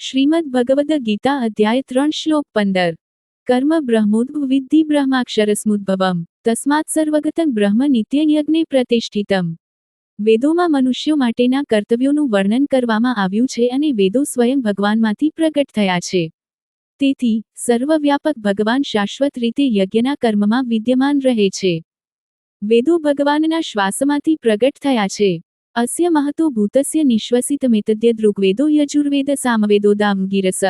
શ્રીમદ ભગવદ ગીતા અધ્યાય ત્રણ શ્લોક પંદર. કર્મ બ્રહ્મોદ્ભ વિદ્ધિ બ્રહ્માક્ષરસ્મુદ્ભવમ, તસ્માત સર્વગતં બ્રહ્મ નિત્ય યજ્ઞે પ્રતિષ્ઠિતમ. વેદોમાં મનુષ્યો માટેના કર્તવ્યોનું વર્ણન કરવામાં આવ્યું છે અને વેદો સ્વયં ભગવાનમાંથી પ્રગટ થયા છે. તેથી, સર્વવ્યાપક ભગવાન શાશ્વત રીતે યજ્ઞના કર્મમાં વિદ્યમાન રહે છે. વેદો ભગવાનના શ્વાસમાંથી પ્રગટ થયા છે. અસ્ય મહતો ભૂતસ્ય નિશ્વસિતમેતદ્ય ઋગ્વેદો યજુર્વેદ સામવેદો દામગીરસ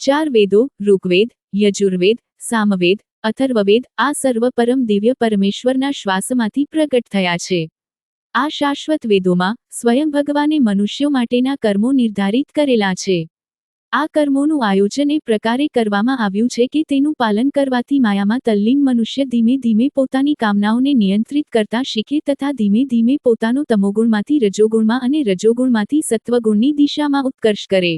ચાર વેદો ઋગ્વેદ યજુર્વેદ સામવેદ અથર્વવેદ આ સર્વ પરમ દિવ્ય પરમેશ્વરના શ્વાસમાંથી પ્રગટ થયા છે આ શાશ્વત વેદોમાં સ્વયં ભગવાને મનુષ્યો માટેના કર્મો નિર્ધારિત કરેલા છે આ કર્મોનું આયોજન એ પ્રકારે કરવામાં આવ્યું છે કે તેનું પાલન કરવાથી માયામાં તલ્લીન મનુષ્ય ધીમે ધીમે પોતાની કામનાઓને નિયંત્રિત કરતા શીખે તથા ધીમે ધીમે પોતાનો તમોગુણમાંથી રજોગુણમાં અને રજોગુણમાંથી સત્વગુણની દિશામાં ઉત્કર્ષ કરે.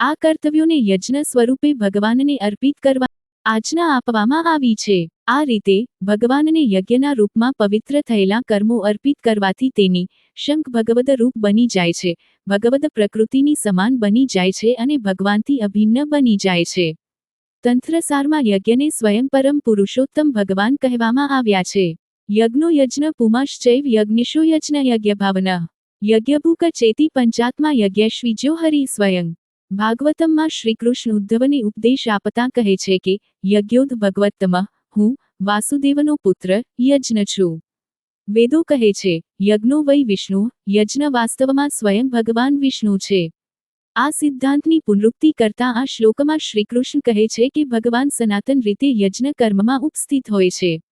આ કર્તવ્યોને યજ્ઞ સ્વરૂપે ભગવાનને અર્પિત કરવા આજના આપવામાં આવી છે. આ રીતે ભગવાનને યજ્ઞના રૂપમાં પવિત્ર થયેલા કર્મો અર્પિત કરવાથી તેની શંખ ભગવદ રૂપ બની જાય છે. ભગવદ પ્રકૃતિની સમાન બની જાય છે અને ભગવાનથી અભિન્ન બની જાય છે. તંત્રસારમાં યજ્ઞને સ્વયં પરમ પુરુષોત્તમ ભગવાન કહેવામાં આવ્યા છે. યજ્ઞો યજ્ઞ પુમાશ્ચૈવ યજ્ઞિશો યજ્ઞ યજ્ઞ ભાવન. યજ્ઞભૂક ચેતી પંચાત્મા યજ્ઞશ્વીજો હરિ સ્વયં. ભાગવતમમાં શ્રીકૃષ્ણ ઉદ્ધવને ઉપદેશ આપતા કહે છે કે, યજ્ઞોદ ભગવત્તમ, હું, વાસુદેવનો પુત્ર, યજ્ઞ છું. વેદો કહે છે, યજ્ઞો વૈ વિષ્ણુ, યજ્ઞ વાસ્તવમાં સ્વયં ભગવાન વિષ્ણુ છે. આ સિદ્ધાંતની પુનરુક્તિ કરતા આ શ્લોકમાં શ્રીકૃષ્ણ કહે છે કે ભગવાન સનાતન રીતે યજ્ઞ કર્મમાં ઉપસ્થિત હોય છે.